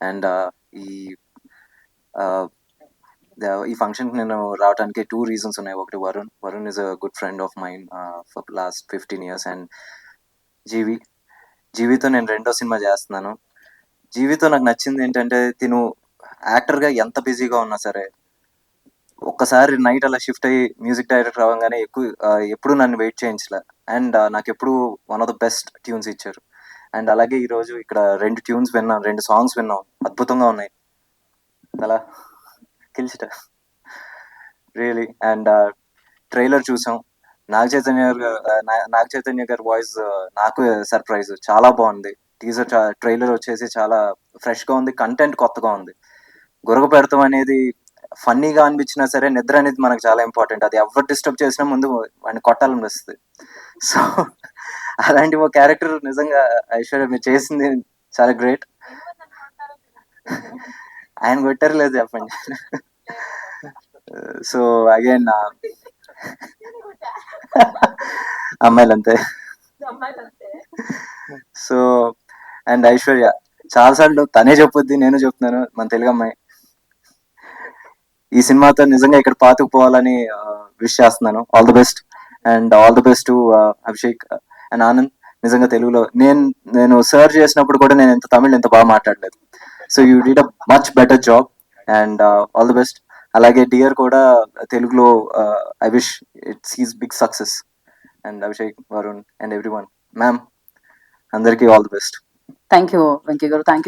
And ఈ ఈ ఫంక్షన్కి నేను రావడానికి టూ రీజన్స్ ఉన్నాయి. ఒకటి Varun Varun is a good friend of mine for last fifteen years and GV జీవితో నేను రెండో సినిమా చేస్తున్నాను. జీవితో నాకు నచ్చింది ఏంటంటే తిను యాక్టర్గా ఎంత బిజీగా ఉన్నా సరే ఒక్కసారి నైట్ అలా షిఫ్ట్ అయ్యి మ్యూజిక్ డైరెక్టర్ అవ్వగానే ఎక్కువ ఎప్పుడు నన్ను వెయిట్ చేయించలే. అండ్ నాకు ఎప్పుడు one of the best tunes ఇచ్చారు. అండ్ అలాగే ఈరోజు ఇక్కడ రెండు ట్యూన్స్ విన్నాం రెండు సాంగ్స్ విన్నాం. అద్భుతంగా ఉన్నాయి. అలా కిల్చిట రియలీ అండ్ ట్రైలర్ చూసాం. నాగ చైతన్య గారు నాగ చైతన్య గారి వాయిస్ నాకు సర్ప్రైజ్. చాలా బాగుంది. టీజర్ ట్రైలర్ వచ్చేసి చాలా ఫ్రెష్గా ఉంది కంటెంట్ కొత్తగా ఉంది. గురగ పెడతాం అనేది ఫన్నీగా అనిపించినా సరే నిద్ర అనేది మనకు చాలా ఇంపార్టెంట్. అది ఎవరు డిస్టర్బ్ చేసినా ముందు వాడిని కొట్టాలనిపిస్తుంది. సో అలాంటి ఒక క్యారెక్టర్ నిజంగా ఐశ్వర్య మీరు చేసింది చాలా గ్రేట్. ఆయన కొట్టారు లేదు చెప్పండి. సో అగైన్ అమ్మాయిలు అంతే. సో అండ్ ఐశ్వర్య చాలాసార్లు తనే చెప్పుద్ది నేను చెప్తున్నాను మన తెలుగు అమ్మాయి. ఈ సినిమాతో నిజంగా ఇక్కడ పాతుకుపోవాలని విష్ చేస్తున్నాను. All the best and all the best to Abhishek. And Anand నిజంగా తెలుగులో నేను నేను సర్చ్ చేసినప్పుడు కూడా నేను ఇంత తమిళ్ ఇంత బాగా మాట్లాడలేదు. So you did a much better job and all the best అలాగే డియర్ కూడా తెలుగులో I wish it's his big success and Abhishek Varun and everyone ma'am అందరికీ all the best thank you Venky garu thank you